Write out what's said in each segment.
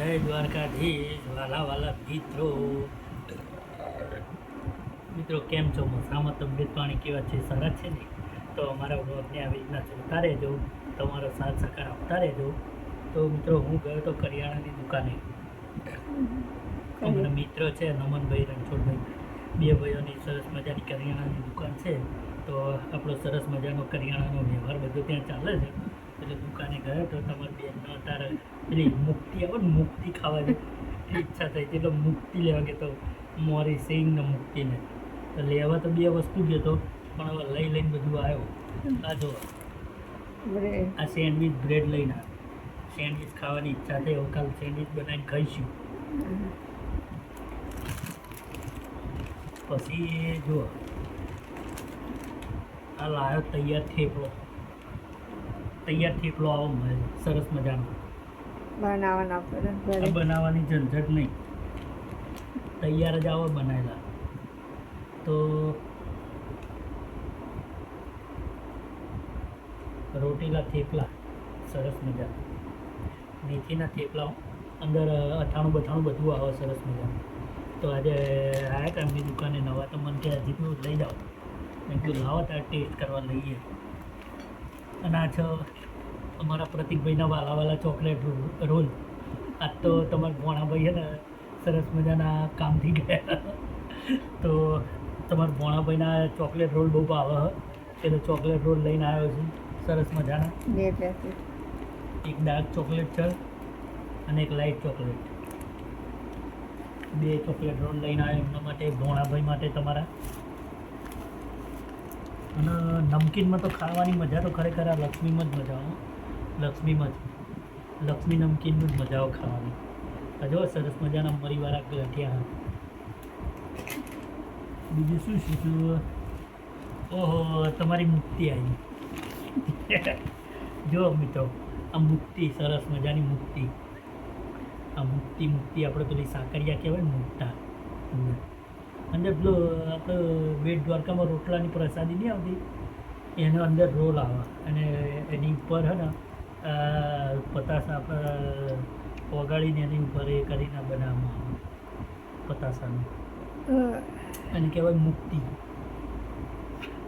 જય દ્વારકાધીશ, વાલા વાલા મિત્રો. મિત્રો, કેમ છો? મસામાં તબિયત પાણી કેવા છે? સારા છે ને? તો અમારા બ્લોગને આવી રીતના જોતા રહેજો. તમારો સાથ સહકાર આપતા રહેજો. તો મિત્રો, હું ગયો તો કરિયાણાની દુકાને. અમારા મિત્ર છે, નમનભાઈ રણછોડભાઈ. બે ભાઈઓની સરસ મજાની કરિયાણાની દુકાન છે. તો આપણો સરસ મજાનો કરિયાણાનો વ્યવહાર બધો ત્યાં ચાલે છે. એટલે દુકાને ગયો તો તમારી બેનનો અત્યારે પેલી મુક્તિ આવે ને મુક્તિ ખાવાની ઈચ્છા થઈ હતી. એટલે મુક્તિ લેવા ગયો તો મોરી સિંગ ને મુક્તિને. તો લેવા તો બે વસ્તુ ગયો તો પણ હવે લઈ લઈને બધું આવ્યો. આ જો આ સેન્ડવિચ બ્રેડ લઈને આવ્યો. સેન્ડવિચ ખાવાની ઈચ્છા થઈ. હવે કાલ સેન્ડવિચ બનાવીને ખાઈશું. પછી જો આ લાયો તૈયાર થેપલો. તૈયાર થેપલો આવો મળે સરસ મજાનો. બનાવવાના પડે બનાવવાની ઝંઝટ નહીં. તૈયાર જ આવો બનાવેલા. તો રોટીલા થેપલા સરસ મજા. મેથીના થેપલા અંદર અથાણું બથાણું બધું આવે સરસ મજાનું. તો આજે આવ્યા હતા એમની દુકાને નવા તો મને કે હજી લઈ જાઓ. મેં કીધું લાવો ત્યારે ટેસ્ટ કરવા લઈએ. અને આ છે અમારા પ્રતિકભાઈના વાલા વાલા ચોકલેટ રોલ આજ તો તમારા ભોણાભાઈ છે ને સરસ મજાના કામથી ગયા. તો તમારા ભોણાભાઈના ચોકલેટ રોલ બહુ ભાવે. એટલે ચોકલેટ રોલ લઈને આવ્યો છું. સરસ મજાના. એક ડાર્ક ચોકલેટ છે અને એક લાઇટ ચોકલેટ. બે ચોકલેટ રોલ લઈને આવ્યો એમના માટે ભોણાભાઈ માટે તમારા. અને નમકીનમાં તો ખાવાની મજા તો ખરેખર આ લક્ષ્મીમાં જ મજા લક્ષ્મીમાં જ. લક્ષ્મી નમકીનનું જ મજાઓ ખાવાની. જો સરસ મજાના મરીવાળા ગઠિયા બીજું શું શું શું ઓહો, તમારી મુક્તિ આવી. જો મિત્રો, આ મુક્તિ, સરસ મજાની મુક્તિ. આ મુક્તિ મુક્તિ આપણે પેલી સાકરિયા કહેવાય મુક્તા. અંદર પેલો આપણે બેટ દ્વારકામાં રોટલાની પ્રસાદી નહીં આવતી એનો અંદર રોલ આવે. અને એની ઉપર હે ને પતાસા આપણે ઓગાળીને એની ઉપર એ કરીને બનાવવામાં આવે. પતાસાનું. અને કહેવાય મુક્તિ.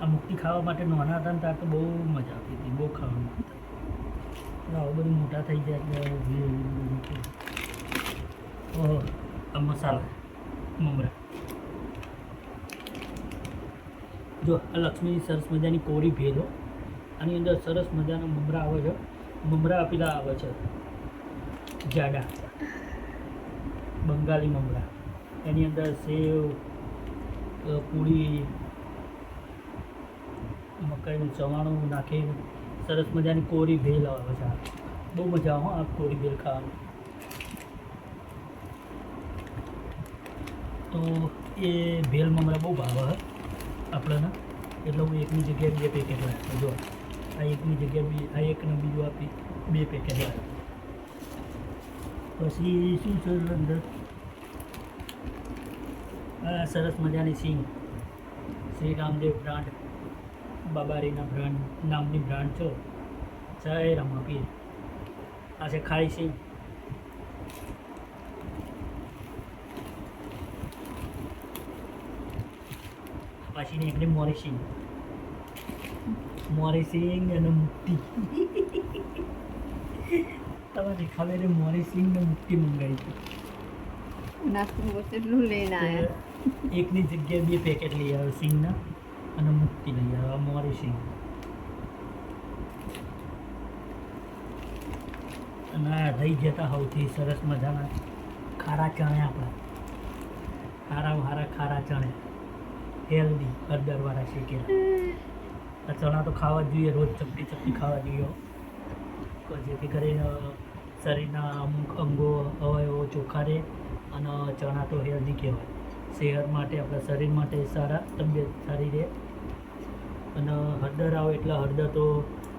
આ મુક્તિ ખાવા માટે નાના હતા ને ત્યાં તો બહુ મજા આવતી હતી બહુ ખાવાનું આવું બધું મોટા થઈ જાય એટલે. ઓહો આ મસાલા મમરા. જો આ લક્ષ્મીની સરસ મજાની કોરી ભેલો આની અંદર સરસ મજાના મમરા આવે છે. મમરા પેલા આવે છે. જાડા. બંગાળી મમરા. એની અંદર સેવ પૂરી, મકાઈનું ચવાણું નાખીને સરસ મજાની કોરી ભેલ આવે છે. બહુ મજા આવે આ કોરી ભેલ ખાવાની. તો એ ભેલ મમરા બહુ ભાવે હે. આપણને. એટલે હું એકની જગ્યાએ બે પેકેટ રાખતો જો, આ એકની જગ્યાએ બી, આ એકને બીજું આપી બે પેકેટ લાવ્યો પછી શું છે અંદર? આ સરસ મજાની સિંગ શ્રી રામદેવ બ્રાન્ડ. બાબારીના બ્રાન્ડ, નામની બ્રાન્ડ છે. જય આપીએ આ છે ખારી સિંગ પાછી નીકળી મોરી સિંગ મોરી સિંગ અને મુક્તિ તમારે ખબર છે મોરી સિંગ ને મુક્તિ મંગાવી છે નાસ્તું એટલું લઈને આવ્યા એકની જગ્યાએ બે પેકેટ લઈ આવ્યો સિંગના અને મુક્તિ લઈ આવ્યો મોરી સિંગ અને આ રહી જતા સૌથી સરસ મજાના ખારા ચણે આપણા ખારા હારા ખારા ચણે હેલ્ધી હળદરવાળા શેકેલા. ચણા તો ખાવા જ જોઈએ, રોજ ચપટી ચપટી ખાવા જોઈએ. જેથી કરીને શરીરના અમુક અંગો, અવયવો ચોખ્ખા રહે અને ચણા તો હેલ્ધી કહેવાય. સેહત માટે, આપણા શરીર માટે સારા, તબિયત સારી રહે. અને હળદર આવે એટલે હળદર તો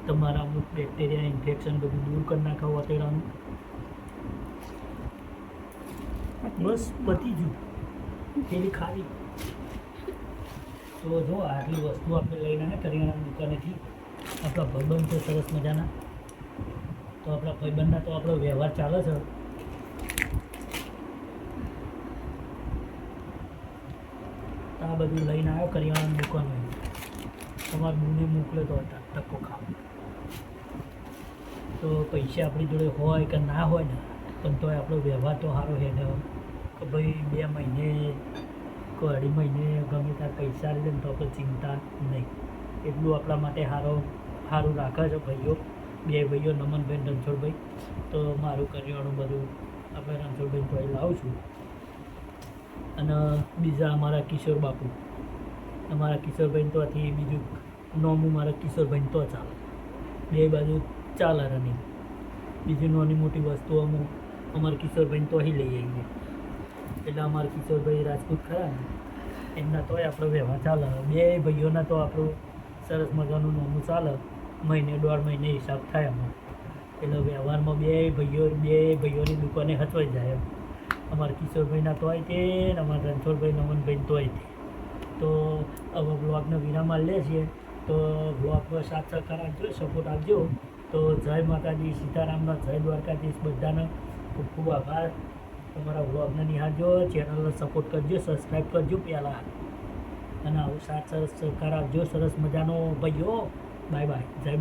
તમારા અમુક બેક્ટેરિયા ઇન્ફેક્શન બધું દૂર કરી નાખે વતેડાનું. બસ પતી જુ પેલી ખાવી. તો જો આટલી વસ્તુ આપણે લઈને ને કરિયાણાની દુકાનેથી આપણા ભાઈબંધ છે સરસ મજાના. તો આપણા ભાઈબંધના તો આપણો વ્યવહાર ચાલે છે. આ બધું લઈને આવ્યો કરિયાણાની દુકાને. તમારે બુને મોકલે તો ટકો ખાવ. તો પૈસા આપણી જોડે હોય કે ના હોય ને, પણ તોય આપણો વ્યવહાર તો સારો હેડે કે ભાઈ બે મહિને કે અઢી મહિને ગમે ત્યાં પૈસા ને તો આપણે ચિંતા નહીં. એટલું આપણા માટે સારો સારું રાખે છે ભાઈઓ. બે ભાઈઓ નમનભાઈ રણછોડભાઈ. તો મારું કરિયાણું બધું આપણે રણછોડભાઈ તો લાવું છું અને બીજા અમારા કિશોર બાપુ. અમારા કિશોરભાઈ તો આથી બીજું નોમું મારા કિશોરભાઈ તો ચાલે. બે બાજુ ચાલે રનિંગ બીજી નાની મોટી વસ્તુ અમુક, અમારા કિશોરભાઈ તો અહીં લઈ આવીએ. એટલે અમારા કિશોરભાઈ રાજપૂત ખરા ને? એમના તોય આપણો વ્યવહાર ચાલે. બે ભાઈઓના તો આપણું સરસ મજાનું નોમું ચાલે. મહિને, દોઢ મહિને હિસાબ થાય અમારે એટલે વ્યવહારમાં બે ભાઈઓ, બે ભાઈઓની દુકાને હચવાઈ જાય એમ. અમારા કિશોરભાઈના તોય તે અમારા રણછોડભાઈ નમનભાઈ તોય તે. તો હવે બ્લોગને વિરામ લે છીએ તો બ્લોગ સાથ સહકાર આપજો સપોર્ટ આપજો. તો જય માતાજી, સીતારામના જય દ્વારકાધીશ બધાનો ખૂબ ખૂબ આભાર. તમારા વ્લોગને નિહાળજો, ચેનલને સપોર્ટ કરજો સબસ્ક્રાઈબ કરજો પહેલાં. અને આવું સાથ સરસ સહકાર આપજો, સરસ મજાનો ભાઈઓ. બાય બાય જય